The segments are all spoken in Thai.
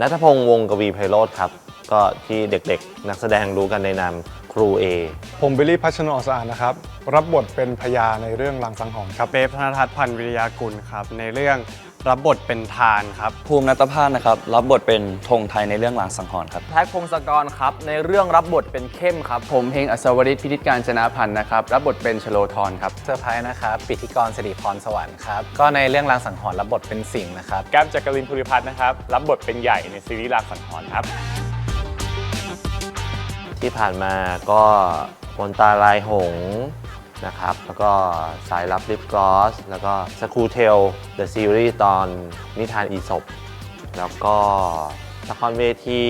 นัทพงษ์วงศ์กวีไพโรธครับ ก็ที่เด็กๆ นักแสดงรู้กันในนามครูเอผมบิลลี่พัชนอสะอาดนะครับ รับบทเป็นพญาในเรื่องลังสังหรณ์ครับ เบฟธนทัศน์พันธ์วิริยากุลครับ ในเรื่อง รับบทเป็นทานครับ ภูมินัตภาสนะครับ รับบทเป็นธงไทยในเรื่องหลางสังหรณ์ครับ แท็กพงศกรครับ ในเรื่องรับบทเป็นเข้มครับ ผมเพลงอัศวริศพิธิตการจนาพันธ์นะครับ รับบทเป็นชโลธรครับเซอร์ไพรส์นะครับปิติกรสิริพรสวรรค์ครับ ก็ในเรื่องรางสังหรณ์รับบทเป็นสิงห์นะครับ แก้มจักรินภูริพัฒน์นะครับ รับบทเป็นใหญ่ในซีรีส์รางสังหรณ์ครับ ที่ผ่านมาก็มนตาลายหงส์ นะครับ แล้วก็สายลับลิปกลอส แล้วก็สคูเทลเดอะซีรีส์ตอนนิทานอีสบแล้วก็ละครเวที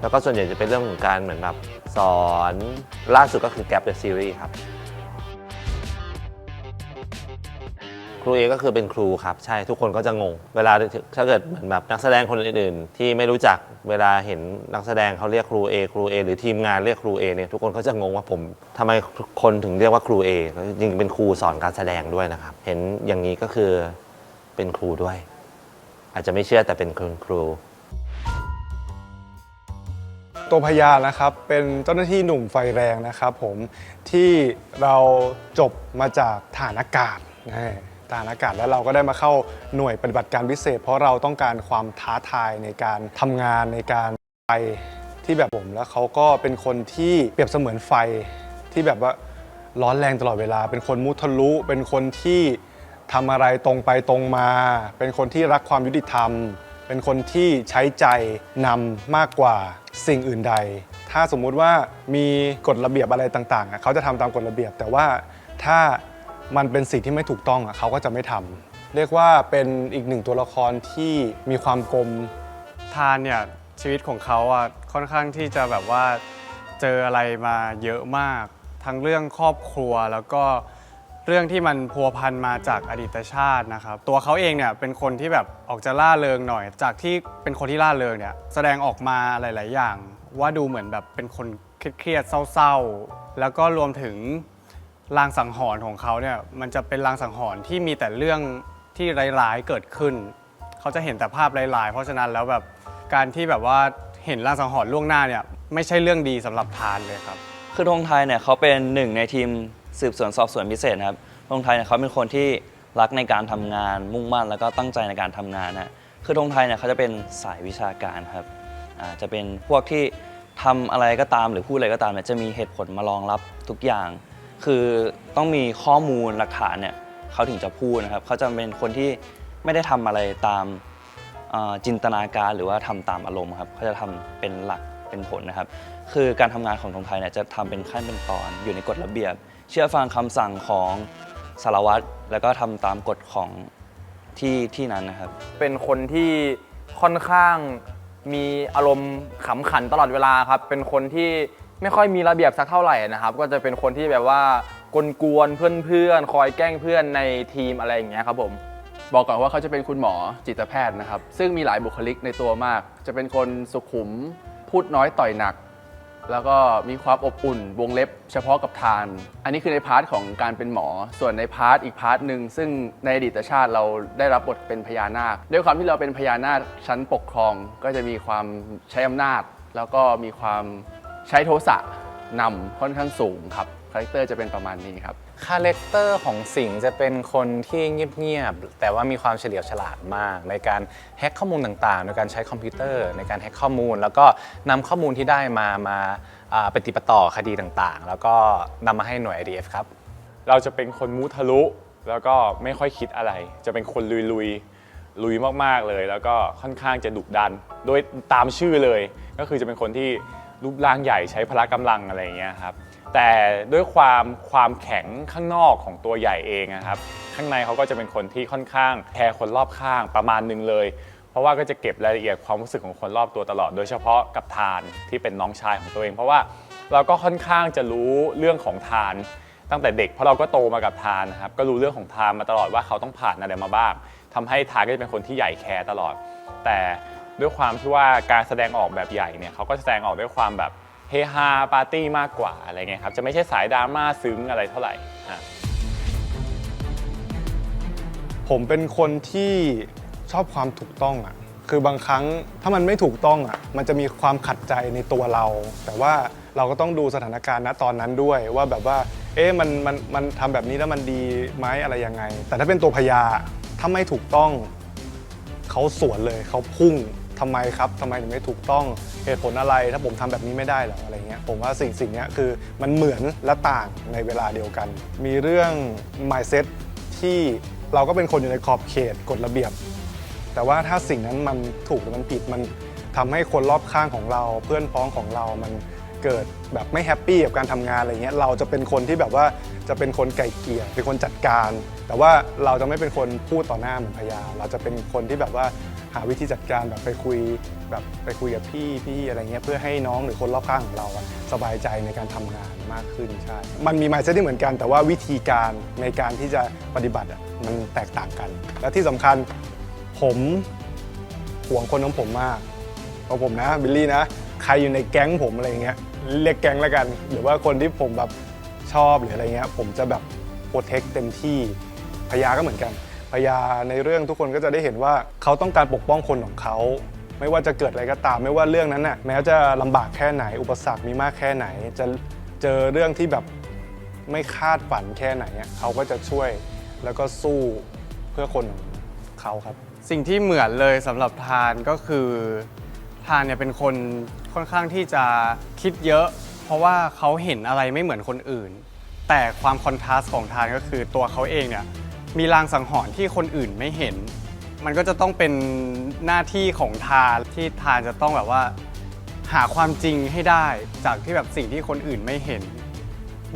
แล้วก็ส่วนใหญ่จะเป็นเรื่องของการเหมือนแบบสอนล่าสุดก็คือแกลบเดอะซีรีส์ครับ ครูเอก็คือเป็นครูครับ ใช่ทุกคนก็จะงง เวลาถ้าเกิดเหมือนแบบนักแสดงคนอื่นๆ ที่ไม่รู้จักเวลาเห็นนักแสดงเขาเรียกครูเอครูเอหรือทีมงานเรียกครูเอเนี่ยทุกคนก็จะงงว่าผมทำไมคนถึงเรียกว่าครูเอจริงๆเป็นครูสอนการแสดงด้วยนะครับ เห็นอย่างนี้ก็คือเป็นครูด้วย อาจจะไม่เชื่อแต่เป็นคุณครู ตัวพญานะครับเป็นเจ้าหน้าที่หนุ่มไฟแรงนะครับผมที่เราจบมาจากฐานอากาศนะ ฐานอากาศ แล้วเราก็ได้มาเข้าหน่วยปฏิบัติการพิเศษ เพราะเราต้องการความท้าทายในการทำงานในการไปที่แบบผมแล้วเขาก็เป็นคนที่เปรียบเสมือนไฟที่แบบว่าร้อนแรงตลอดเวลา เป็นคนมุทะลุ เป็นคนที่ทำอะไรตรงไปตรงมา เป็นคนที่รักความยุติธรรม เป็นคนที่ใช้ใจนำมากกว่าสิ่งอื่นใด ถ้าสมมุติว่ามีกฎระเบียบอะไรต่างๆ เขาจะทำตามกฎระเบียบ แต่ว่าถ้า มันเป็นสิ่งที่ไม่ถูกต้องอะเขาก็จะไม่ทำเรียกว่าเป็นอีกหนึ่งตัวละครที่มีความกลมทานเนี่ยชีวิตของเขาอะค่อนข้างที่จะแบบว่าเจออะไรมาเยอะมาก ทั้งเรื่องครอบครัวแล้วก็เรื่องที่มันพัวพันมาจากอดีตชาตินะครับ ตัวเขาเองเนี่ยเป็นคนที่แบบออกจะล่าเริงหน่อย จากที่เป็นคนที่ล่าเริงเนี่ยแสดงออกมาหลาย ๆ อย่าง ว่าดูเหมือนแบบเป็นคนเครียดเศร้า ๆ แล้วก็รวมถึง ลางสังหรณ์ของเขาเนี่ยมันจะเป็นลางสังหรณ์ที่มีแต่เรื่องที่ร้ายๆเกิดขึ้น เขาจะเห็นแต่ภาพร้ายๆ เพราะฉะนั้นแล้วแบบการที่แบบว่าเห็นลางสังหรณ์ล่วงหน้าเนี่ยไม่ใช่เรื่องดีสำหรับทานเลยครับ คือธงไทยเนี่ยเขาเป็นหนึ่งในทีมสืบสวนสอบสวนพิเศษครับธงไทยเนี่ยเขาเป็นคนที่รักในการทำงานมุ่งมั่นแล้วก็ตั้งใจในการทำงานนะคือธงไทยเนี่ยเขาจะเป็นสายวิชาการครับอ่าจะเป็นพวกที่ทำอะไรก็ตามหรือพูดอะไรก็ตามเนี่ยจะมีเหตุผลมารองรับทุกอย่าง คือต้องมีข้อมูลหลักฐานเนี่ยเขาถึงจะพูดนะครับเขาจะเป็นคนที่ไม่ได้ทำอะไรตามเอ่อจินตนาการหรือว่าทำตามอารมณ์ครับเขาจะทำเป็นหลักเป็นผลนะครับ คือการทำงานของธงไทยเนี่ยจะทำเป็นขั้นเป็นตอน อยู่ในกฎระเบียบ เชื่อฟังคำสั่งของสารวัตรแล้วก็ทำตามกฎของที่ที่นั้นนะครับ เป็นคนที่ค่อนข้างมีอารมณ์ขำขันตลอดเวลาครับ เป็นคนที่ ไม่ค่อยมีระเบียบสักเท่าไหร่นะครับ ก็จะเป็นคนที่แบบว่ากวนๆเพื่อนๆ คอยแกล้งเพื่อนในทีมอะไรอย่างเงี้ยครับผม บอกก่อนว่าเขาจะเป็นคุณหมอจิตแพทย์นะครับ ซึ่งมีหลายบุคลิกในตัวมาก จะเป็นคนสุขุม พูดน้อยต่อยหนัก แล้วก็มีความอบอุ่นวงเล็บเฉพาะกับทาน อันนี้คือในพาร์ทของการเป็นหมอ ส่วนในพาร์ทอีกพาร์ทหนึ่งซึ่งในอดีตชาติเราได้รับบทเป็นพญานาค ด้วยความที่เราเป็นพญานาคชั้นปกครอง ก็จะมีความใช้อำนาจ แล้วก็มีความ ใช้โทสะนำค่อนข้างสูงครับคาแรคเตอร์จะเป็นประมาณนี้ครับ คาแรคเตอร์ของสิงห์จะเป็นคนที่เงียบๆ แต่ว่ามีความเฉลียวฉลาดมาก ในการแฮ็กข้อมูลต่างๆโดยการใช้คอมพิวเตอร์ ในการแฮ็กข้อมูล แล้วก็นำข้อมูลที่ได้มามาอ่าปฏิดปะต่อคดีต่างๆ แล้วก็นำมาให้หน่วย IDF ครับ เราจะเป็นคนมุทะลุ แล้วก็ไม่ค่อยคิดอะไร จะเป็นคนลุยลุยๆลุยมากๆเลย แล้วก็ค่อนข้างจะดุดัน โดยตามชื่อเลย ก็คือจะเป็นคนที่ รูปร่างใหญ่ใช้พละกำลังอะไรอย่างเงี้ยครับแต่ด้วยความความแข็งข้างนอกของตัวใหญ่เองนะครับข้างในเขาก็จะเป็นคนที่ค่อนข้างแคร์คนรอบข้างประมาณหนึงเลย เพราะว่าก็จะเก็บรายละเอียดความรู้สึกของคนรอบตัวตลอด โดยเฉพาะกับทานที่เป็นน้องชายของตัวเอง เพราะว่าเราก็ค่อนข้างจะรู้เรื่องของทานตั้งแต่เด็กเพราะเราก็โตมากับทานนะครับก็รู้เรื่องของทานมาตลอดว่าเขาต้องผ่านอะไรมาบ้างทำให้ทานก็จะเป็นคนที่ใหญ่แคร์ตลอด แต่ ด้วยความที่ว่าการแสดงออกแบบใหญ่เนี่ยเขาก็แสดงออกด้วยความแบบเฮฮาปาร์ตี้มากกว่าอะไรเงี้ยครับจะไม่ใช่สายดราม่าซึ้งอะไรเท่าไหร่อะผมเป็นคนที่ชอบความถูกต้องอะคือบางครั้งถ้ามันไม่ถูกต้องอะมันจะมีความขัดใจในตัวเรา แต่ว่าเราก็ต้องดูสถานการณ์ณตอนนั้นด้วยว่าแบบว่า เอ๊ะมันมันมันทำแบบนี้แล้วมันดีไหมอะไรยังไง แต่ถ้าเป็นตัวพญาถ้าไม่ถูกต้อง เขาสวนเลยเขาพุ่ง ทำไมครับทำไมถึงไม่ถูกต้องเหตุผลอะไร ถ้าผมทำแบบนี้ไม่ได้หรออะไรเงี้ยผมว่าสิ่งสิ่งนี้คือมันเหมือนและต่างในเวลาเดียวกัน มีเรื่อง mindset ที่เราก็เป็นคนอยู่ในขอบเขตกฎระเบียบ แต่ว่าถ้าสิ่งนั้นมันถูกหรือมันผิดมันทำให้คนรอบข้างของเรา เพื่อนพ้องของเรามันเกิดแบบไม่แฮปปี้กับการทำงานอะไรเงี้ยเราจะเป็นคนที่แบบว่าจะเป็นคนไก่เกลี่ยเป็นคนจัดการ แต่ว่าเราจะไม่เป็นคนพูดต่อหน้าเหมือนพยาเราจะเป็นคนที่แบบว่า หาวิธีจัดการแบบไปคุยแบบไปคุยกับพี่พี่อะไรเงี้ยเพื่อให้น้องหรือคนรอบข้างของเราอะสบายใจในการทำงานมากขึ้นใช่ มันมี mindset ที่เหมือนกัน แต่ว่าวิธีการในการที่จะปฏิบัติอะมันแตกต่างกัน และที่สำคัญผมห่วงคนของผมมากเพราผมนะบิลลี่นะใครอยู่ในแก๊งผมอะไรเงี้ยเรียกแก๊งแล้วกัน หรือว่าคนที่ผมแบบชอบหรืออะไรเงี้ยผมจะแบบโปรเทคเต็มที่พญาก็เหมือนกัน พญาในเรื่องทุกคนก็จะได้เห็นว่าเขาต้องการปกป้องคนของเขา ไม่ว่าจะเกิดอะไรก็ตาม ไม่ว่าเรื่องนั้นน่ะแม้จะลำบากแค่ไหน อุปสรรคมีมากแค่ไหน จะเจอเรื่องที่แบบไม่คาดฝันแค่ไหนเขาก็จะช่วยแล้วก็สู้เพื่อคนของเขาครับ สิ่งที่เหมือนเลยสำหรับทานก็คือทานเนี่ยเป็นคนค่อนข้างที่จะคิดเยอะ เพราะว่าเขาเห็นอะไรไม่เหมือนคนอื่น แต่ความคอนทราสต์ของทานก็คือตัวเขาเองเนี่ย มีลางสังหรณ์ที่คนอื่นไม่เห็น มันก็จะต้องเป็นหน้าที่ของทานที่ทานจะต้องแบบว่า หาความจริงให้ได้จากที่แบบสิ่งที่คนอื่นไม่เห็น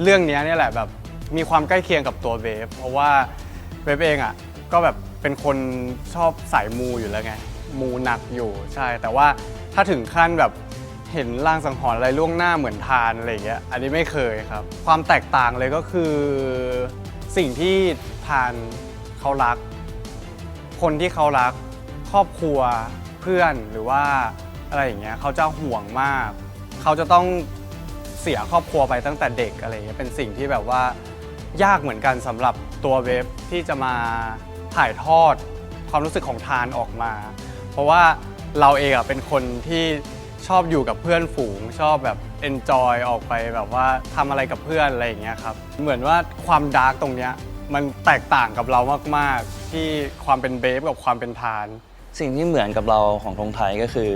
เรื่องนี้เนี่ยแหละแบบมีความใกล้เคียงกับตัวเวฟเพราะว่าเวฟเองอะก็แบบเป็นคนชอบสายมูอยู่แล้วไงมูหนักอยู่ใช่ แต่ว่าถ้าถึงขั้นแบบเห็นร่างสังหรณ์อะไรล่วงหน้าเหมือนทานอะไรอย่างเงี้ยอันนี้ไม่เคยครับ ความแตกต่างเลยก็คือสิ่งที่ ทานเขารัก คนที่เขารักครอบครัวเพื่อนหรือว่าอะไรอย่างเงี้ยเขาจะห่วงมาก เขาจะต้องเสียครอบครัวไปตั้งแต่เด็กอะไรเงี้ยเป็นสิ่งที่แบบว่ายากเหมือนกันสำหรับตัวเว็บที่จะมาถ่ายทอดความรู้สึกของทานออกมา เพราะว่าเราเองอะเป็นคนที่ชอบอยู่กับเพื่อนฝูง ชอบแบบเอนจอยออกไปแบบว่าทำอะไรกับเพื่อนอะไรอย่างเงี้ยครับเหมือนว่าความดาร์กตรงเนี้ย มันแตกต่างกับเรามาก ๆ ที่ความเป็นเบฟกับความเป็นทาน สิ่งที่เหมือนกับเราของธงไทยก็คือ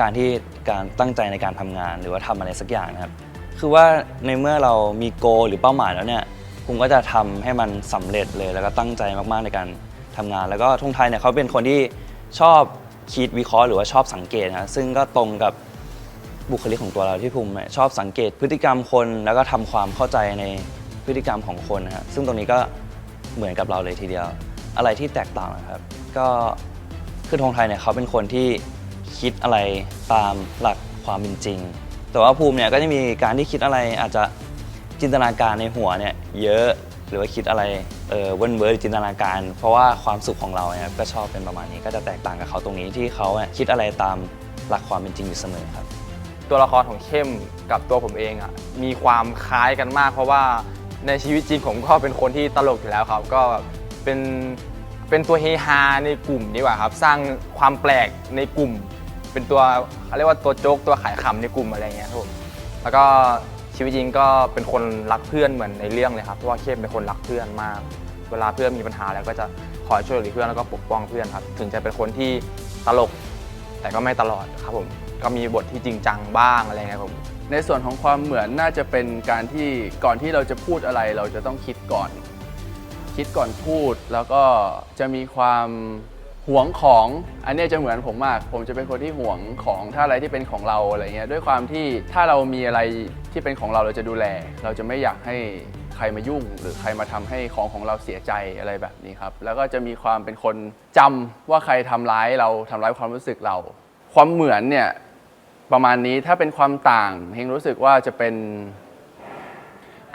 การที่การตั้งใจในการทำงานหรือว่าทำอะไรสักอย่างนะครับ คือว่าในเมื่อเรามีโกหรือเป้าหมายแล้วเนี่ยผมก็จะทำให้มันสำเร็จเลยแล้วก็ตั้งใจมากๆในการทำงาน แล้วก็ธงไทยเนี่ยเขาเป็นคนที่ชอบคิดวิเคราะห์หรือว่าชอบสังเกตนะซึ่งก็ตรงกับบุคลิกของตัวเราที่ภูมิชอบสังเกตพฤติกรรมคนแล้วก็ทำความเข้าใจในพฤติกรรมของคนนะฮะซึ่งตรงนี้ก็ เหมือนกับเราเลยทีเดียว อะไรที่แตกต่างนะครับ ก็คือธงไทยเนี่ยเขาเป็นคนที่คิดอะไรตามหลักความเป็นจริง แต่ว่าภูมิเนี่ยก็จะมีการที่คิดอะไรอาจจะจินตนาการในหัวเนี่ยเยอะหรือว่าคิดอะไรเออเวิร์นเวิร์จินตนาการ เพราะว่าความสุขของเราเนี่ยก็ชอบเป็นประมาณนี้ก็จะแตกต่างกับเขาตรงนี้ที่เขาเนี่ยคิดอะไรตามหลักความเป็นจริงอยู่เสมอครับ ตัวละครของเข้มกับตัวผมเองอะมีความคล้ายกันมาก เพราะว่า ในชีวิตจริงผมก็เป็นคนที่ตลกอยู่แล้วครับ ก็เป็นเป็นตัวเฮฮาในกลุ่มดีกว่าครับ สร้างความแปลกในกลุ่ม เป็นตัวเขาเรียกว่าตัวโจ๊กตัวขายขำในกลุ่มอะไรเงี้ยครับผมแล้วก็ชีวิตจริงก็เป็นคนรักเพื่อนเหมือนในเรื่องเลยครับเพราะว่าเข้มเป็นคนรักเพื่อนมาก เวลาเพื่อนมีปัญหาแล้วก็จะคอยช่วยเหลือเพื่อนแล้วก็ปกป้องเพื่อนครับ ถึงจะเป็นคนที่ตลกแต่ก็ไม่ตลอดครับผมก็มีบทที่จริงจังบ้างอะไรเงี้ยครับผม ในส่วนของความเหมือนน่าจะเป็นการที่ก่อนที่เราจะพูดอะไรเราจะต้องคิดก่อน คิดก่อนพูดแล้วก็จะมีความหวงของอันนี้จะเหมือนผมมาก ผมจะเป็นคนที่หวงของถ้าอะไรที่เป็นของเราอะไรเงี้ยด้วยความที่ถ้าเรามีอะไรที่เป็นของเราเราจะดูแล เราจะไม่อยากให้ใครมายุ่ง หรือใครมาทำให้ของของเราเสียใจอะไรแบบนี้ครับ แล้วก็จะมีความเป็นคนจำว่าใครทำร้ายเราทำร้ายความรู้สึกเรา ความเหมือนเนี่ย ประมาณนี้ถ้าเป็นความต่างเฮงรู้สึกว่าจะเป็น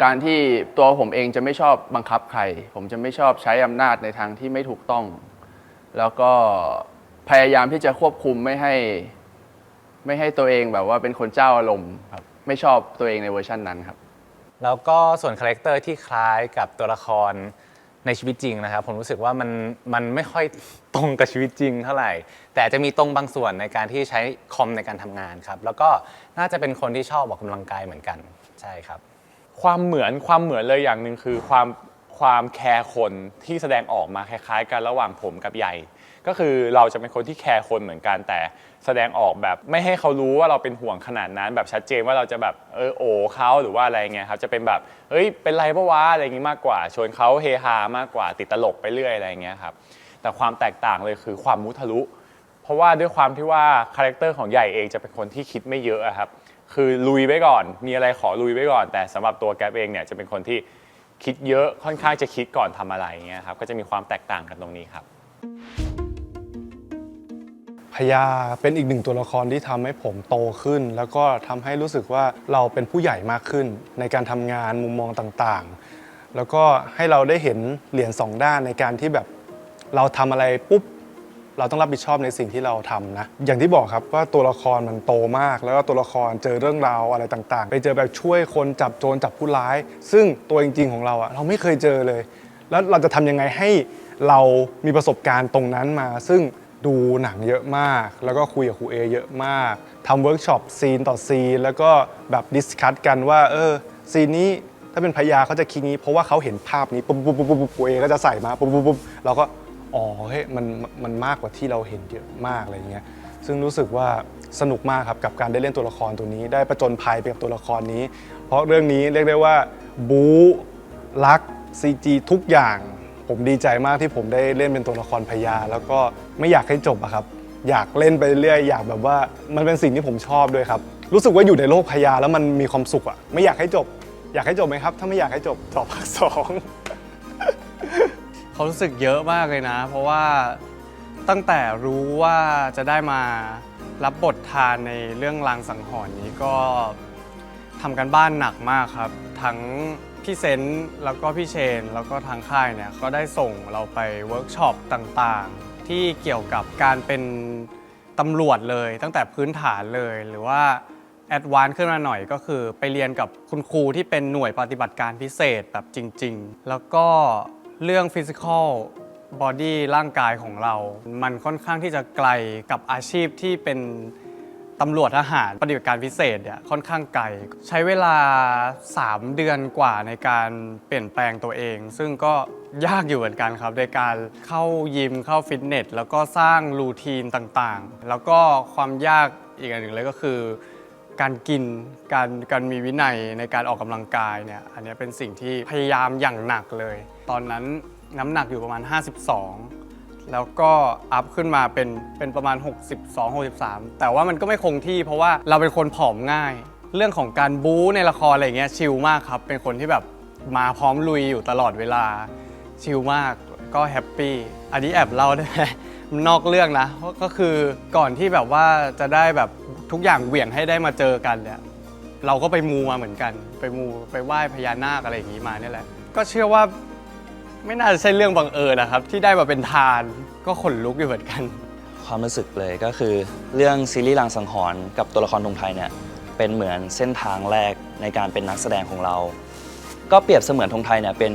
การที่ตัวผมเองจะไม่ชอบบังคับใคร ผมจะไม่ชอบใช้อำนาจในทางที่ไม่ถูกต้อง แล้วก็พยายามที่จะควบคุมไม่ให้ ไม่ให้ตัวเองแบบว่าเป็นคนเจ้าอารมณ์ครับไม่ชอบตัวเองในเวอร์ชันนั้นครับ แล้วก็ส่วนคาแรคเตอร์ที่คล้ายกับตัวละคร ในชีวิตจริงนะครับ ผมรู้สึกว่ามันมันไม่ค่อยตรงกับชีวิตจริงเท่าไหร่ แต่จะมีตรงบางส่วนในการที่ใช้คอมในการทำงานครับ แล้วก็น่าจะเป็นคนที่ชอบออกกำลังกายเหมือนกันใช่ครับ ความเหมือนความเหมือนเลยอย่างหนึ่งคือความความแคร์คนที่แสดงออกมาคล้ายๆ กันระหว่างผมกับใหญ่ ก็คือเราจะเป็นคนที่แคร์คนเหมือนกันแต่แสดงออกแบบไม่ให้เขารู้ว่าเราเป็นห่วงขนาดนั้นแบบชัดเจนว่าเราจะแบบเออโอเขาหรือว่าอะไรเงี้ยครับจะเป็นแบบเอ้ยเป็นไรปะวะอะไรอย่างงี้มากกว่าชวนเขาเฮฮามากกว่าติดตลกไปเรื่อยอะไรเงี้ยครับแต่ความแตกต่างเลยคือความมุทะลุ เพราะว่าด้วยความที่ว่าคาแรคเตอร์ของใหญ่เองจะเป็นคนที่คิดไม่เยอะครับคือลุยไว้ก่อน มีอะไรขอลุยไว้ก่อน แต่สำหรับตัวแก๊ปเองเนี่ยจะเป็นคนที่คิดเยอะค่อนข้างจะคิดก่อนทำอะไรเงี้ยครับก็จะมีความแตกต่างกันตรงนี้ครับ พญาเป็นอีกหนึ่งตัวละครที่ทำให้ผมโตขึ้น แล้วก็ทำให้รู้สึกว่าเราเป็นผู้ใหญ่มากขึ้น ในการทำงานมุมมองต่างๆ แล้วก็ให้เราได้เห็นเหรียญสองด้านในการที่แบบเราทำอะไรปุ๊บเราต้องรับผิดชอบในสิ่งที่เราทำนะ อย่างที่บอกครับว่าตัวละครมันโตมาก แล้วก็ตัวละครเจอเรื่องราวอะไรต่างๆ ไปเจอแบบช่วยคนจับโจรจับผู้ร้าย ซึ่งตัวจริง ๆ ของเราอะเราไม่เคยเจอเลย แล้วเราจะทำยังไงให้เรามีประสบการณ์ตรงนั้นมา ซึ่ง ดูหนังเยอะมาก แล้วก็คุยกับครูเอเยอะมากทำเวิร์กช็อปซีนต่อซีน แล้วก็แบบดิสคัตกันว่า เออ ซีนนี้ถ้าเป็นพญาเขาจะคิดนี้ เพราะว่าเขาเห็นภาพนี้ปุ๊บปุ๊บปุ๊บปุ๊บครูเอก็จะใส่มาปุ๊บปุ๊บปุ๊บเราก็อ๋อเฮ้ยมันมันมากกว่าที่เราเห็นเยอะมากอะไรเงี้ยซึ่งรู้สึกว่าสนุกมากครับกับการได้เล่นตัวละครตัวนี้ ได้ประจนภัยไปกับตัวละครนี้ เพราะเรื่องนี้เรียกได้ว่าบู๊รัก CG ทุกอย่าง ผมดีใจมากที่ผมได้เล่นเป็นตัวละครพญาแล้วก็ไม่อยากให้จบอะครับ อยากเล่นไปเรื่อยอยากแบบว่ามันเป็นสิ่งที่ผมชอบด้วยครับ รู้สึกว่าอยู่ในโลกพญาแล้วมันมีความสุขอะไม่อยากให้จบ อยากให้จบไหมครับ ถ้าไม่อยากให้จบต่อภาคสองเขารู้สึกเยอะมากเลยนะ เพราะว่าตั้งแต่รู้ว่าจะได้มารับบททานในเรื่องรางสังหรณ์นี้ก็ทำกันบ้านหนักมากครับ ทั้ง พี่เซนต์แล้วก็พี่เชน แล้วก็ทางค่ายเนี่ยก็ได้ส่งเราไปเวิร์กช็อปต่างๆ ที่เกี่ยวกับการเป็นตำรวจเลยตั้งแต่พื้นฐานเลยหรือว่าแอดวานซ์ขึ้นมาหน่อยก็คือไปเรียนกับคุณครูที่เป็นหน่วยปฏิบัติการพิเศษแบบจริง ๆ แล้วก็เรื่องฟิสิกอลบอดี้ร่างกายของเรา มันค่อนข้างที่จะไกลกับอาชีพที่เป็น ตำรวจทหารปฏิบัติการพิเศษเนี่ยค่อนข้างไกล ใช้เวลา 3 เดือนกว่าในการเปลี่ยนแปลงตัวเอง ซึ่งก็ยากอยู่เหมือนกันครับ ในการเข้ายิมเข้าฟิตเนส แล้วก็สร้างรูทีนต่างๆ แล้วก็ความยากอีกอันหนึ่งเลยก็คือ การกินการการมีวินัยในการออกกำลังกายเนี่ยอันนี้เป็นสิ่งที่พยายามอย่างหนักเลย ตอนนั้นน้ำหนักอยู่ประมาณ 52 แล้วก็อัพขึ้นมาเป็นเป็นประมาณ 62 63 แต่ว่ามันก็ไม่คงที่เพราะว่าเราเป็นคนผอมง่าย เรื่องของการบู๊ในละครอะไรเงี้ยชิลมากครับ เป็นคนที่แบบมาพร้อมลุยอยู่ตลอดเวลาชิลมากก็แฮปปี้อันนี้แอบเล่าได้ไหมนอกเรื่องนะก็ก็คือก่อนที่แบบว่าจะได้แบบทุกอย่างเหวี่ยงให้ได้มาเจอกันเนี่ยเราก็ไปมูมาเหมือนกัน ไปมูไปไหว้พญานาคอะไรอย่างนี้มาเนี่ยแหละก็เชื่อว่า ไม่น่าจะใช่เรื่องบังเอิญนะครับ ที่ได้มาเป็นทานก็ขนลุกอยู่เหมือนกัน ความรู้สึกเลยก็คือเรื่องซีรีส์ลางสังหรณ์กับตัวละครธงไทยเนี่ยเป็นเหมือนเส้นทางแรกในการเป็นนักแสดงของเรา ก็เปรียบเสมือนธงไทยเนี่ยเป็น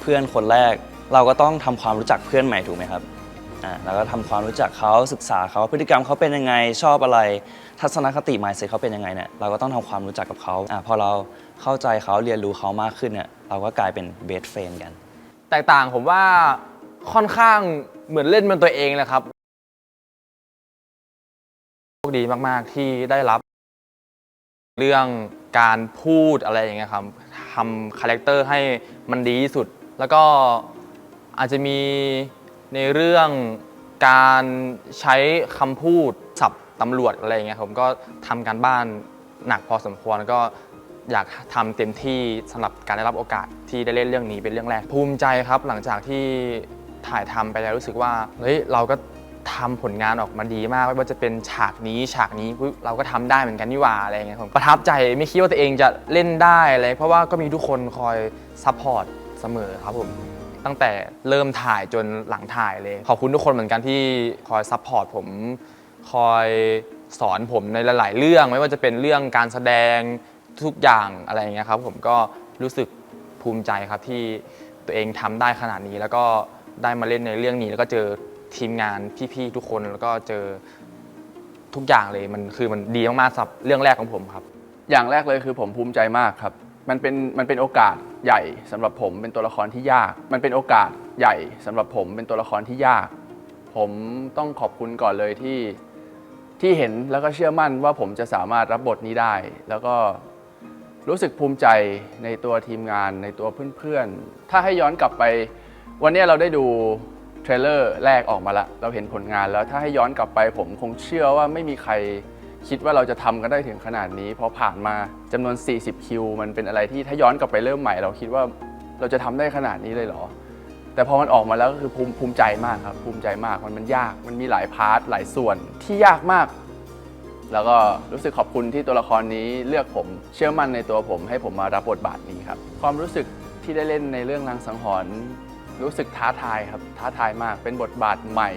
เพื่อนคนแรก เราก็ต้องทำความรู้จักเพื่อนใหม่ถูกไหมครับอ่าแล้วก็ทำความรู้จักเขาศึกษาเขาพฤติกรรมเขาเป็นยังไงชอบอะไร ทัศนคติ mindset เขาเป็นยังไงเนี่ยเราก็ต้องทำความรู้จักกับเขาอ่าพอเราเข้าใจเขาเรียนรู้เขามากขึ้นเนี่ยเราก็กลายเป็นเบสเฟนกัน แตกต่างผมว่าค่อนข้างเหมือนเล่นเป็นตัวเองเลยครับโชคดีมาก ๆ ที่ได้รับ เรื่องการพูดอะไรอย่างเงี้ยครับทำคาแรคเตอร์ให้มันดีที่สุด แล้วก็อาจจะมีในเรื่องการใช้คำพูดสับตำรวจอะไรอย่างเงี้ยผมก็ทำการบ้านหนักพอสมควรแล้วก็ อยากทำเต็มที่สำหรับการได้รับโอกาสที่ได้เล่นเรื่องนี้เป็นเรื่องแรก ภูมิใจครับ หลังจากที่ถ่ายทำไปแล้วรู้สึกว่าเฮ้ยเราก็ทำผลงานออกมาดีมากไม่ว่าจะเป็นฉากนี้ฉากนี้เราก็ทำได้เหมือนกันนี่หว่าอะไรเงี้ยผมประทับใจไม่คิดว่าตัวเองจะเล่นได้อะไรเพราะว่าก็มีทุกคนคอยซัพพอร์ตเสมอครับผมตั้งแต่เริ่มถ่ายจนหลังถ่ายเลย ขอบคุณทุกคนเหมือนกันที่คอยซัพพอร์ตผมคอยสอนผมในหลาย ๆ เรื่อง ไม่ว่าจะเป็นเรื่องการแสดง ทุกอย่างอะไรอย่างเงี้ยครับผมก็รู้สึกภูมิใจครับที่ตัวเองทำได้ขนาดนี้ แล้วก็ได้มาเล่นในเรื่องนี้ แล้วก็เจอทีมงานพี่ๆทุกคนแล้วก็เจอทุกอย่างเลยมันคือมันดีมากๆสำหรับเรื่องแรกของผมครับ อย่างแรกเลยคือผมภูมิใจมากครับ มันเป็นมันเป็นโอกาสใหญ่สำหรับผมเป็นตัวละครที่ยาก มันเป็นโอกาสใหญ่สำหรับผมเป็นตัวละครที่ยาก ผมต้องขอบคุณก่อนเลยที่ที่เห็นแล้วก็เชื่อมั่นว่าผมจะสามารถรับบทนี้ได้ แล้วก็ รู้สึกภูมิใจในตัวทีมงานในตัวเพื่อนๆ ถ้าให้ย้อนกลับไป วันนี้เราได้ดูเทรลเลอร์แรกออกมาแล้วเราเห็นผลงานแล้วถ้าให้ย้อนกลับไปผมคงเชื่อว่าไม่มีใครคิดว่าเราจะทำกันได้ถึงขนาดนี้ เพราะผ่านมาจำนวน 40 คิว มันเป็นอะไรที่ถ้าย้อนกลับไปเริ่มใหม่ เราคิดว่าเราจะทำได้ขนาดนี้เลยเหรอ แต่พอมันออกมาแล้วก็คือภูมิภูมิใจมากครับภูมิใจมากมันมันยากมันมีหลายพาร์ทหลายส่วนที่ยากมาก แล้วก็รู้สึกขอบคุณที่ตัวละครนี้เลือกผม เชื่อมั่นในตัวผมให้ผมมารับบทบาทนี้ครับ ความรู้สึกที่ได้เล่นในเรื่องรางสังหรณ์รู้สึกท้าทายครับ ท้าทายมากเป็นบทบาทใหม่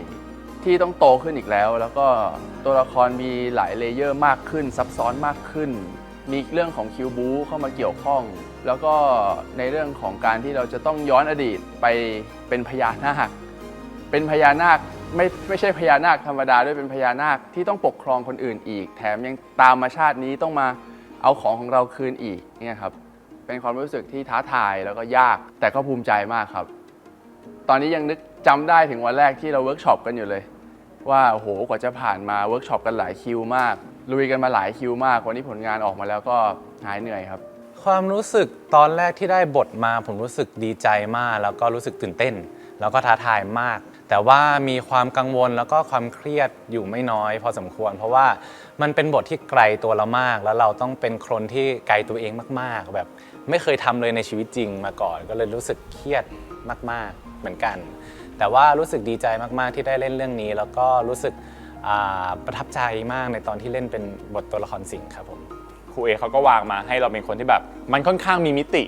ที่ต้องโตขึ้นอีกแล้ว แล้วก็ตัวละครมีหลายเลเยอร์มากขึ้น ซับซ้อนมากขึ้น มีเรื่องของคิวบูเข้ามาเกี่ยวข้อง แล้วก็ในเรื่องของการที่เราจะต้องย้อนอดีตไปเป็นพญานาคเป็นพญานาค ไม่ไม่ใช่พญานาคธรรมดาด้วยเป็นพญานาคที่ต้องปกครองคนอื่นอีก แถมยังตามมาชาตินี้ต้องมาเอาของของเราคืนอีกเนี่ยครับเป็นความรู้สึกที่ท้าทายแล้วก็ยากแต่ก็ภูมิใจมากครับ ตอนนี้ยังนึกจำได้ถึงวันแรกที่เราเวิร์กช็อปกันอยู่เลย ว่าโอ้โหกว่าจะผ่านมาเวิร์กช็อปกันหลายคิวมากลุยกันมาหลายคิวมากวันนี้ผลงานออกมาแล้วก็หายเหนื่อยครับ ความรู้สึกตอนแรกที่ได้บทมา ผมรู้สึกดีใจมาก แล้วก็รู้สึกตื่นเต้น แล้วก็ท้าทายมาก แต่ว่ามีความกังวลแล้วก็ความเครียดอยู่ไม่น้อย พอสมควร เพราะว่ามันเป็นบทที่ไกลตัวเรามาก แล้วเราต้องเป็นคนที่ไกลตัวเองมาก ๆ แบบไม่เคยทำเลยในชีวิตจริงมาก่อน ก็เลยรู้สึกเครียดมาก ๆ เหมือนกัน แต่ว่ารู้สึกดีใจมากๆที่ได้เล่นเรื่องนี้ แล้วก็รู้สึกประทับใจมากในตอนที่เล่นเป็นบทตัวละครสิงห์ครับผมครูเอเขาก็วางมาให้เราเป็นคนที่แบบ มันค่อนข้างมีมิติ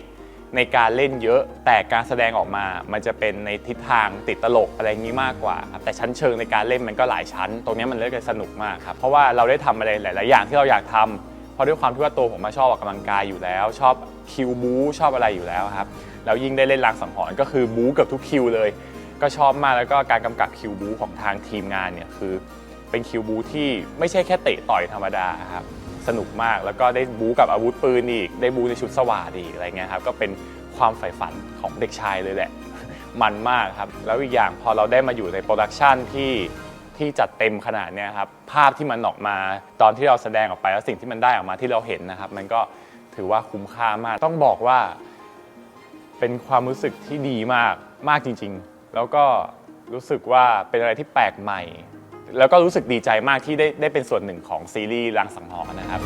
ในการเล่นเยอะ แต่การแสดงออกมา มันจะเป็นในทิศทางติดตลกอะไรอย่างนี้มากกว่าครับแต่ชั้นเชิงในการเล่นมันก็หลายชั้น ตรงนี้มันเล่นกันสนุกมากครับเพราะว่าเราได้ทำอะไรหลาย ๆ อย่างที่เราอยากทำเพราะด้วยความที่ว่าตัวผมมาชอบออกกำลังกายอยู่แล้ว ชอบคิวบู๊ชอบอะไรอยู่แล้วครับแล้วยิ่งได้เล่นรางสังหรณ์ก็คือบู๊เกือบทุกคิวเลย ก็ชอบมากแล้วก็การกำกับคิวบู๊ของทางทีมงานเนี่ยคือเป็นคิวบู๊ที่ไม่ใช่แค่เตะต่อยธรรมดาครับ สนุกมาก แล้วก็ได้บู๊กับอาวุธปืนอีก ได้บู๊ในชุดสว่านอีกอะไรเงี้ยครับก็เป็นความใฝ่ฝันของเด็กชายเลยแหละ มันมากครับ แล้วอีกอย่างพอเราได้มาอยู่ในโปรดักชันที่ที่จัดเต็มขนาดเนี้ยครับภาพที่มันออกมาตอนที่เราแสดงออกไปแล้วสิ่งที่มันได้ออกมาที่เราเห็นนะครับ มันก็ถือว่าคุ้มค่ามาก ต้องบอกว่า เป็นความรู้สึกที่ดีมากมากจริง ๆ แล้วก็รู้สึกว่าเป็นอะไรที่แปลกใหม่ แล้วก็รู้สึกดีใจมากที่ได้ได้เป็นส่วนหนึ่งของซีรีส์รังสังหรณ์นะครับ